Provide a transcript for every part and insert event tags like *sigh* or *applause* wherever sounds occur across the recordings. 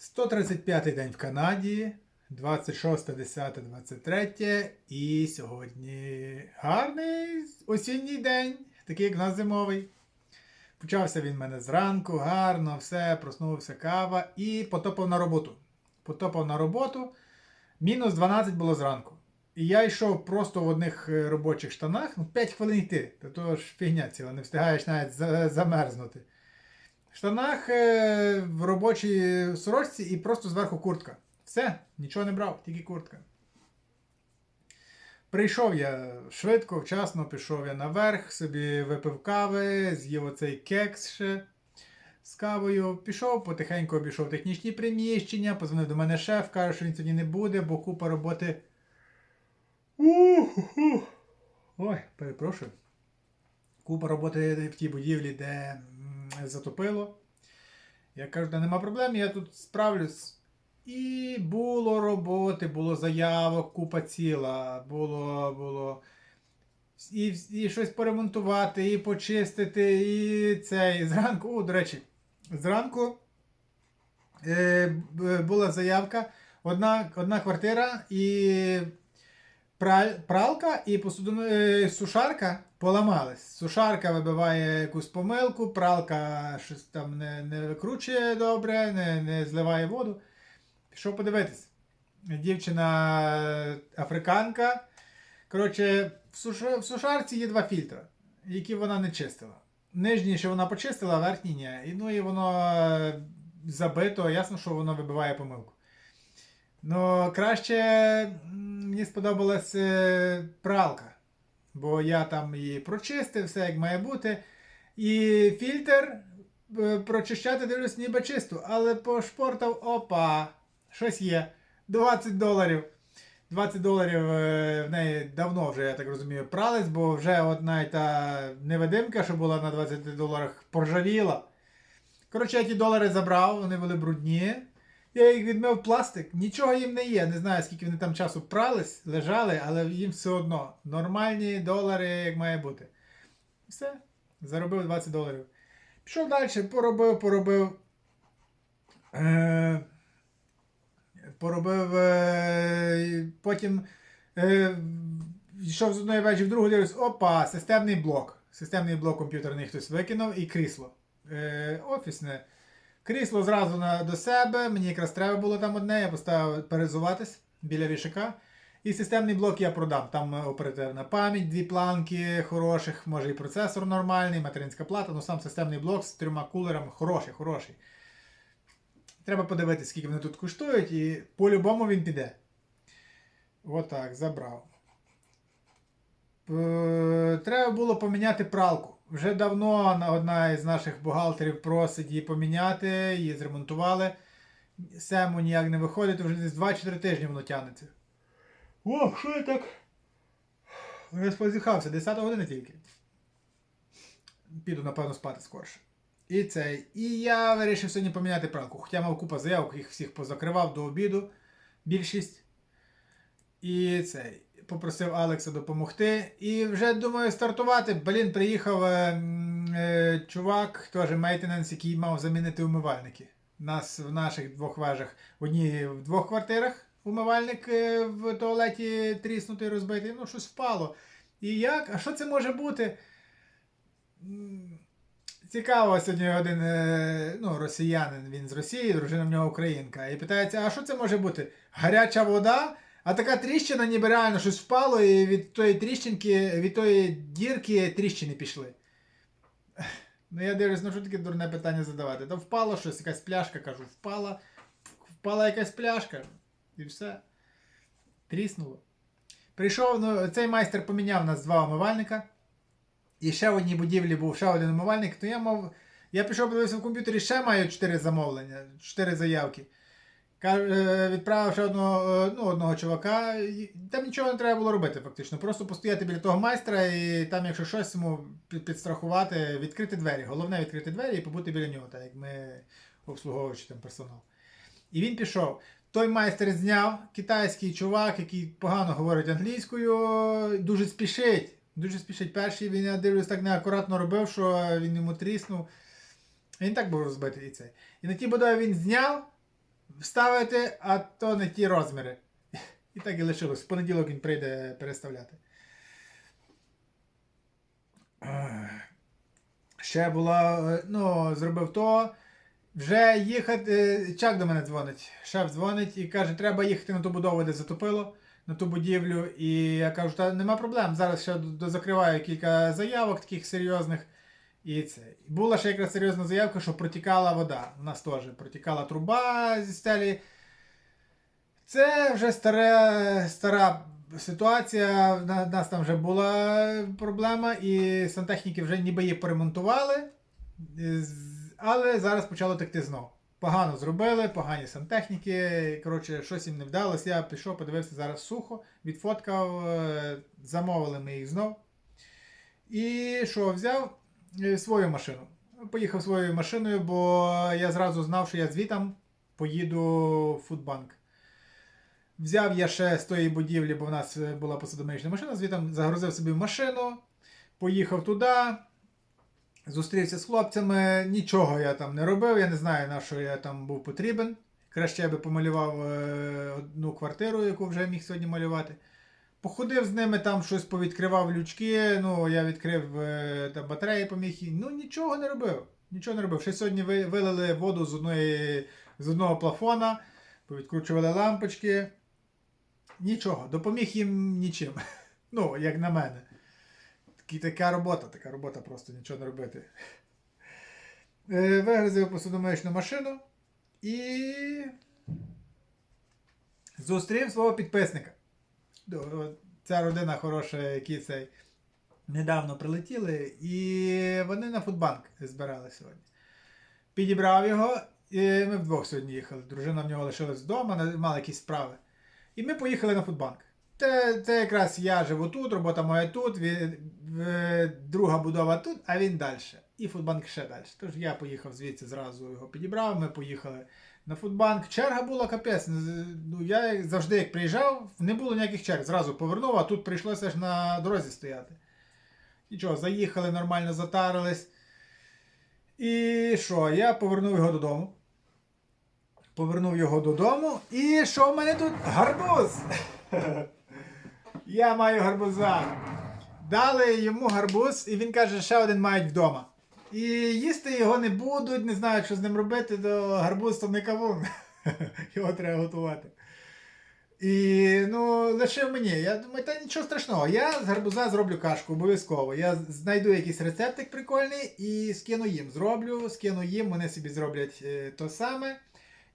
135 день в Канаді, 26.10.23 і сьогодні гарний осінній день, такий як в нас зимовий. Почався він в мене зранку, гарно, все, проснувся кава і потопав на роботу. Потопав на роботу. Мінус 12 було зранку. І я йшов просто в одних е, робочих штанах, ну 5 хвилин йти. Та то ж фігня ціла, не встигаєш навіть замерзнути. В штанах е, в робочій сорочці і просто зверху куртка. Все, нічого не брав, тільки куртка. Прийшов я швидко, вчасно, пішов я наверх, собі випив кави, з'їв оцей кекс ще з кавою. Пішов, потихеньку обійшов технічні приміщення, позвонив до мене шеф, каже, що він сьогодні не буде, бо купа роботи. Ой, перепрошую. Купа роботи в тій будівлі, де затопило. Я кажу, нема проблем, я тут справлюсь. І було роботи, було заявок, купа ціла, було, було. І, і щось поремонтувати, і почистити, і це. І зранку, о, до речі, зранку е, була заявка, одна, одна квартира і праль- пралка і посудоно, е, сушарка поламались. Сушарка вибиває якусь помилку, пралка щось там не, не викручує добре, не, не зливає воду. Пішов подивитись. Дівчина африканка. Коротше, в, суш... в сушарці є два фільтри, які вона не чистила. Нижній ще вона почистила, а верхній ні. І, ну і воно е, забито, ясно, що воно вибиває помилку. Ну, краще мені сподобалась е, пралка. Бо я там її прочистив, все як має бути. І фільтр е, прочищати дивлюсь ніби чисто, але пошпортав, опа, щось є. 20 доларів. 20 доларів е, в неї давно вже, я так розумію, прались, бо вже навіть та невидимка, що була на 20 доларах, поржавіла. Коротше, я ті долари забрав, вони були брудні. Я їх відмив пластик, нічого їм не є. Не знаю, скільки вони там часу прались, лежали, але їм все одно. Nормальні долари, як має бути. Все, заробив 20 доларів. Пішов далі, поробив, поробив. Е, поробив. Е, потім е, йшов з одної вечі в другу, дивлюсь, опа, системний блок. Системний блок комп'ютерний хтось викинув і крісло. Е, офісне. Крісло зразу на, до себе, мені якраз треба було там одне, я поставив перезуватись біля вішака. І системний блок я продам. Там е, оперативна пам'ять, дві планки хороших, може і процесор нормальний, материнська плата, ну сам системний блок з трьома кулерами хороший, хороший. Треба подивитися, скільки вони тут коштують, і по-любому він піде. Отак, забрав. Е, Треба було поміняти пралку. Вже давно одна із наших бухгалтерів просить її поміняти, її зремонтували. Сему ніяк не виходить, вже десь 2-4 тижні воно тягнеться. О, що я так? Я спозіхався, 10 година тільки. Піду, напевно, спати скорше. І цей. І я вирішив сьогодні поміняти пралку. Хоча мав купа заявок, їх всіх позакривав до обіду. Більшість. І цей. Попросив Алекса допомогти. І вже думаю стартувати. Блін, приїхав е, е, чувак, теж мейтенанс, який мав замінити умивальники. Нас в наших двох вежах. В одній в двох квартирах умивальник е, в туалеті тріснутий, розбитий. Ну, щось впало. І як? А що це може бути? Цікаво, сьогодні один е, ну, росіянин, він з Росії, дружина в нього українка. І питається, а що це може бути? Гаряча вода? А така тріщина, ніби реально щось впало, і від тої тріщинки, від тої дірки тріщини пішли. Ну я дивлюсь, ну що таке дурне питання задавати? Та впало щось, якась пляшка, кажу, впала, впала якась пляшка. І все. Тріснуло. Прийшов, ну, цей майстер поміняв нас два умивальника. І ще в одній будівлі був ще один умивальник, то я мав. Я пішов подивився в комп'ютері, ще маю 4 замовлення, 4 заявки. Е, Відправив ще одного, е, ну, одного чувака. Там нічого не треба було робити, фактично. Просто постояти біля того майстра і там, якщо щось йому підстрахувати, відкрити двері. Головне відкрити двері і побути біля нього, так як ми обслуговуючи там персонал. І він пішов. Той майстер зняв китайський чувак, який погано говорить англійською, дуже спішить. Дуже спішить. Перший він, я дивлюсь, так неакуратно робив, що він йому тріснув. Він так був розбитий і цей. І на тій будові він зняв, вставити, а то не ті розміри. *laughs* І так і лишилось. В понеділок він прийде переставляти. Ще була, е, ну, зробив то. Вже їхати. Чак до мене дзвонить. Шеф дзвонить і каже, треба їхати на ту будову, де затопило, на ту будівлю. І я кажу, та нема проблем. Зараз ще дозакриваю кілька заявок таких серйозних. І це. Була ще якраз серйозна заявка, що протікала вода. У нас теж протікала труба зі стелі. Це вже старе, стара ситуація. У нас там вже була проблема, і сантехніки вже ніби її поремонтували. Але зараз почало текти знов. Погано зробили, погані сантехніки. Коротше, щось їм не вдалося. Я пішов, подивився зараз сухо, відфоткав, е, замовили ми їх знов. І що, взяв свою машину. Поїхав своєю машиною, бо я зразу знав, що я звітам поїду в фудбанк. Взяв я ще з тої будівлі, бо в нас е, була посудомиючна машина, звітом загрузив собі машину, поїхав туди, зустрівся з хлопцями. Нічого я там не робив, я не знаю, на що я там був потрібен. Краще я би помалював е, одну квартиру, яку вже міг сьогодні малювати. Походив з ними, там щось повідкривав лючки, ну я відкрив е, там батареї поміг. Ну нічого не робив. Нічого не робив. Ще сьогодні вилили воду з, одної, з одного плафона, повідкручували лампочки. Нічого, допоміг їм нічим. *laughs* Ну, як на мене. Такі, така робота, така робота просто нічого не робити. Е, Вигрузив посудомиючну машину і зустрів свого підписника. Ця родина хороша, які цей недавно прилетіли, і вони на фудбанк збирали сьогодні. Підібрав його, і ми вдвох сьогодні їхали. Дружина в нього лишилась вдома, мала якісь справи. І ми поїхали на фудбанк. Це, це якраз я живу тут, робота моя тут, він, е, друга будова тут, а він далі. І фудбанк ще далі. Тож я поїхав звідси, зразу його підібрав, ми поїхали на фудбанк. Черга була капець. Ну, я завжди, як приїжджав, не було ніяких черг. Зразу повернув, а тут прийшлося ж на дорозі стояти. Нічого, заїхали, нормально затарились. І що, я повернув його додому. Повернув його додому. І що в мене тут? Гарбуз! *laughs* Я маю гарбуза. Дали йому гарбуз, і він каже, ще один мають вдома. І їсти його не будуть, не знають, що з ним робити, то гарбуз то не кавун. *laughs* Його треба готувати. І ну, лишив мені. Я думаю, та нічого страшного. Я з гарбуза зроблю кашку обов'язково. Я знайду якийсь рецептик прикольний і скину їм. Зроблю, скину їм, вони собі зроблять е, то саме.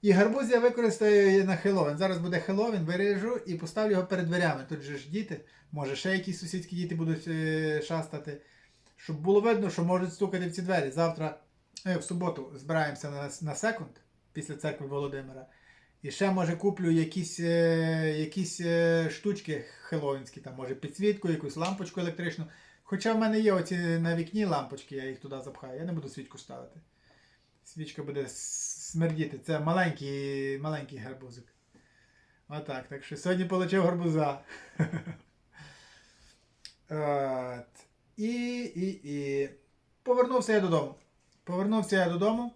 І гарбуз я використаю на Хеллоуін. Зараз буде Хеллоуін, виріжу і поставлю його перед дверями. Тут же ж діти, може ще якісь сусідські діти будуть е, шастати. Щоб було видно, що можуть стукати в ці двері. Завтра, е, в суботу, збираємося на, на секунд після церкви Володимира. І ще, може, куплю якісь, е, якісь е, штучки хеллоуінські, там, може, підсвітку, якусь лампочку електричну. Хоча в мене є оці на вікні лампочки, я їх туди запхаю. Я не буду свічку ставити. Свічка буде смердіти. Це маленький, маленький гарбузик. Отак. Так що сьогодні отримав гарбуза. *laughs* І, і, і. Повернувся я додому. Повернувся я додому.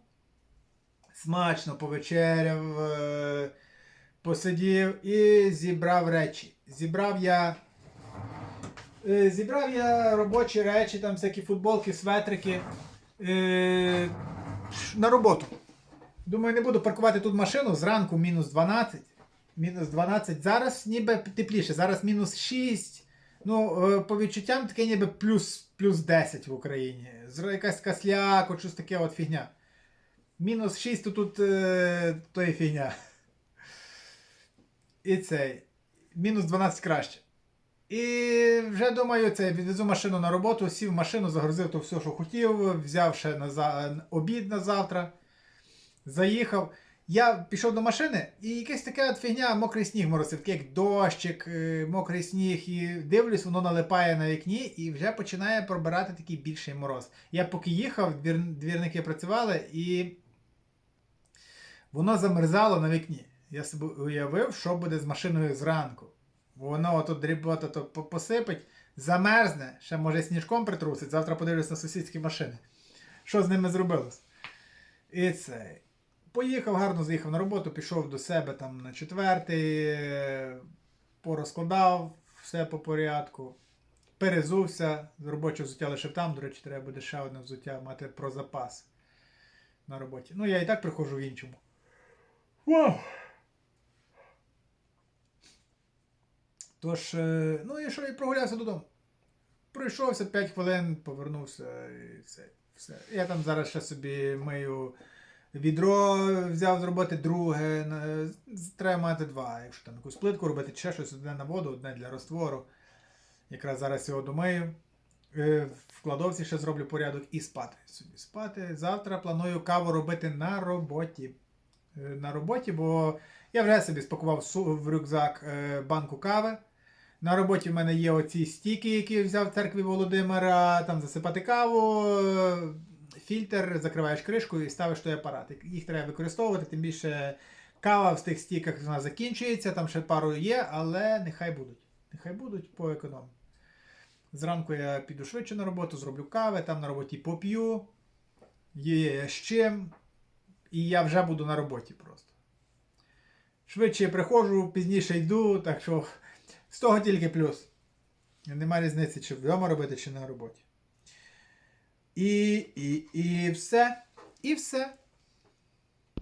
Смачно повечеряв, е, посидів і зібрав речі. Зібрав я. е, Зібрав я робочі речі, там всякі футболки, светрики. е, На роботу. Думаю, не буду паркувати тут машину зранку мінус 12. Мінус 12. Зараз ніби тепліше, зараз мінус 6. Ну, е, по відчуттям таке ніби плюс, плюс 10 в Україні. Якась касляк, от щось таке от фігня. Мінус 6 то тут е, то є фігня. І цей. Мінус 12 краще. І вже думаю, це відвезу машину на роботу, сів в машину, загрузив то все, що хотів, взяв ще на за... обід на завтра. Заїхав. Я пішов до машини, і якась така от фігня, мокрий сніг моросив, як дощик, е, мокрий сніг, і дивлюсь, воно налипає на вікні і вже починає пробирати такий більший мороз. Я поки їхав, двір... двірники працювали, і воно замерзало на вікні. Я собі уявив, що буде з машиною зранку. Воно отут дрібота то посипить, замерзне, ще може сніжком притрусить, завтра подивлюсь на сусідські машини. Що з ними зробилось? І це. Поїхав, гарно заїхав на роботу, пішов до себе там на четвертий, е, порозкладав все по порядку. Перезувся, робоче взуття лишив там. До речі, треба буде ще одне взуття мати про запас на роботі. Ну, я і так приходжу в іншому. Вау! Тож, е, ну і що, і прогулявся додому. Пройшовся 5 хвилин, повернувся і все. все. Я там зараз ще собі мию відро, взяв з роботи друге. Треба мати два, якщо там якусь плитку робити, ще щось одне на воду, одне для роствору. Якраз зараз його домию. Е, В кладовці ще зроблю порядок і спати. Собі спати. Завтра планую каву робити на роботі. Е, На роботі, бо я вже собі спакував в рюкзак е, банку кави. На роботі в мене є оці стіки, які взяв в церкві Володимира, там засипати каву, фільтр, закриваєш кришку і ставиш той апарат. Їх треба використовувати, тим більше кава в тих стіках вона закінчується, там ще пару є, але нехай будуть. Нехай будуть по економії. Зранку я піду швидше на роботу, зроблю кави, там на роботі поп'ю, є з чим, і я вже буду на роботі просто. Швидше я приходжу, пізніше йду, так що з того тільки плюс. Нема різниці, чи вдома робити, чи на роботі. І, і, і все. І все.